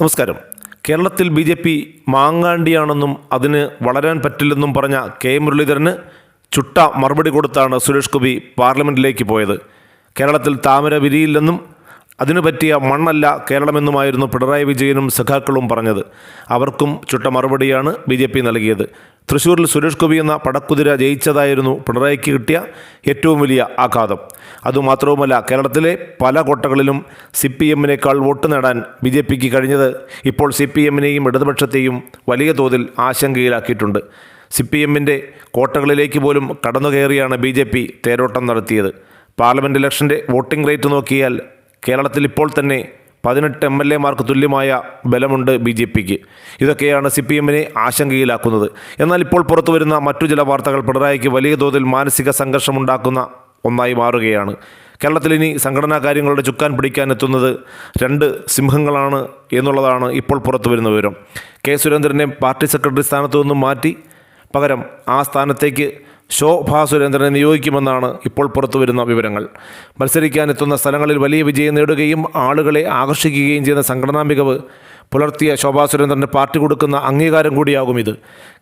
നമസ്കാരം. കേരളത്തിൽ B J P മാങ്ങാണ്ടിയാണെന്നും അതിന് വളരാൻ പറ്റില്ലെന്നും പറഞ്ഞ കെ മുരളീധരന് ചുട്ട മറുപടി കൊടുത്താണ് സുരേഷ് ഗോപി പാർലമെന്റിലേക്ക് പോയത്. കേരളത്തിൽ താമര വിരിയില്ലെന്നും അതിനു പറ്റിയ മണ്ണല്ല കേരളമെന്നുമായിരുന്നു പിണറായി വിജയനും സഖാക്കളും പറഞ്ഞത്. അവർക്കും ചുട്ട മറുപടിയാണ് ബി ജെ പി നൽകിയത്. തൃശൂരിൽ സുരേഷ് ഗോപി എന്ന പടക്കുതിര ജയിച്ചതായിരുന്നു പിണറായിക്ക് കിട്ടിയ ഏറ്റവും വലിയ ആഘാതം. അതുമാത്രവുമല്ല കേരളത്തിലെ പല കോട്ടകളിലും സി പി എമ്മിനേക്കാൾ വോട്ട് നേടാൻ ബി ജെ പിക്ക് കഴിഞ്ഞത് ഇപ്പോൾ സി പി എമ്മിനെയും ഇടതുപക്ഷത്തെയും വലിയ തോതിൽ ആശങ്കയിലാക്കിയിട്ടുണ്ട്. സി പി എമ്മിന്റെ കോട്ടകളിലേക്ക് പോലും കടന്നു കയറിയാണ് ബി ജെ പി തേരോട്ടം നടത്തിയത്. പാർലമെന്റ് ഇലക്ഷന്റെ വോട്ടിംഗ് റേറ്റ് നോക്കിയാൽ കേരളത്തിൽ ഇപ്പോൾ തന്നെ പതിനെട്ട് എം എൽ എമാർക്ക് തുല്യമായ ബലമുണ്ട് ബി ജെ പിക്ക്. ഇതൊക്കെയാണ് സി പി എമ്മിനെ ആശങ്കയിലാക്കുന്നത്. എന്നാൽ ഇപ്പോൾ പുറത്തു വരുന്ന മറ്റു ചില വാർത്തകൾ പിണറായിക്ക് വലിയ തോതിൽ മാനസിക സംഘർഷമുണ്ടാക്കുന്ന ഒന്നായി മാറുകയാണ്. കേരളത്തിൽ ഇനി സംഘടനാ കാര്യങ്ങളുടെ ചുക്കാൻ പിടിക്കാൻ എത്തുന്നത് രണ്ട് സിംഹങ്ങളാണ് എന്നുള്ളതാണ് ഇപ്പോൾ പുറത്തു വരുന്ന വിവരം. കെ സുരേന്ദ്രനെ പാർട്ടി സെക്രട്ടറി സ്ഥാനത്തു നിന്നും മാറ്റി പകരം ആ സ്ഥാനത്തേക്ക് ശോഭാ സുരേന്ദ്രനെ നിയോഗിക്കുമെന്നാണ് ഇപ്പോൾ പുറത്തു വരുന്ന വിവരങ്ങൾ. മത്സരിക്കാനെത്തുന്ന സ്ഥലങ്ങളിൽ വലിയ വിജയം നേടുകയും ആളുകളെ ആകർഷിക്കുകയും ചെയ്യുന്ന സംഘടനാ മികവ് പുലർത്തിയ ശോഭാ സുരേന്ദ്രന് പാർട്ടി കൊടുക്കുന്ന അംഗീകാരം കൂടിയാകും ഇത്.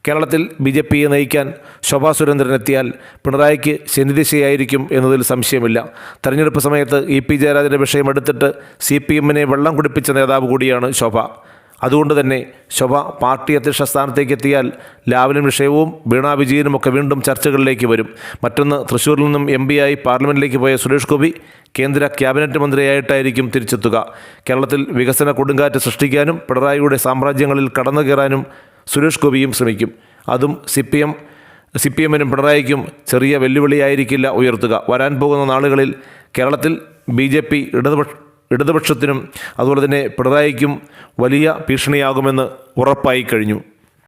കേരളത്തിൽ ബി ജെ പിയെ നയിക്കാൻ ശോഭാ സുരേന്ദ്രൻ എത്തിയാൽ പിണറായിക്ക് ശനിദിശയായിരിക്കും എന്നതിൽ സംശയമില്ല. തെരഞ്ഞെടുപ്പ് സമയത്ത് ഇ പി ജയരാജന്റെ വിഷയം എടുത്തിട്ട് സി പി എമ്മിനെ വെള്ളം കുടിപ്പിച്ച നേതാവ് കൂടിയാണ് ശോഭ. അതുകൊണ്ട് തന്നെ ശോഭ പാർട്ടി അധ്യക്ഷ സ്ഥാനത്തേക്ക് എത്തിയാൽ ലാവലിൻ വിഷയവും വീണാ വിജയനുമൊക്കെ വീണ്ടും ചർച്ചകളിലേക്ക് വരും. മറ്റൊന്ന് തൃശ്ശൂരിൽ നിന്നും എം ആയി പാർലമെന്റിലേക്ക് പോയ സുരേഷ് ഗോപി കേന്ദ്ര ക്യാബിനറ്റ് മന്ത്രിയായിട്ടായിരിക്കും തിരിച്ചെത്തുക. കേരളത്തിൽ വികസന കൊടുങ്കാറ്റ് സൃഷ്ടിക്കാനും പിണറായിയുടെ സാമ്രാജ്യങ്ങളിൽ കടന്നു കയറാനും സുരേഷ് ഗോപിയും ശ്രമിക്കും. അതും C P M C P എമ്മിനും പിണറായിക്കും ചെറിയ വെല്ലുവിളിയായിരിക്കില്ല ഉയർത്തുക. വരാൻ പോകുന്ന നാളുകളിൽ കേരളത്തിൽ ബി ജെ പി ഇടതുപക്ഷ ഇടതുപക്ഷത്തിനും അതുപോലെ തന്നെ പിണറായിക്കും വലിയ ഭീഷണിയാകുമെന്ന് ഉറപ്പായി കഴിഞ്ഞു.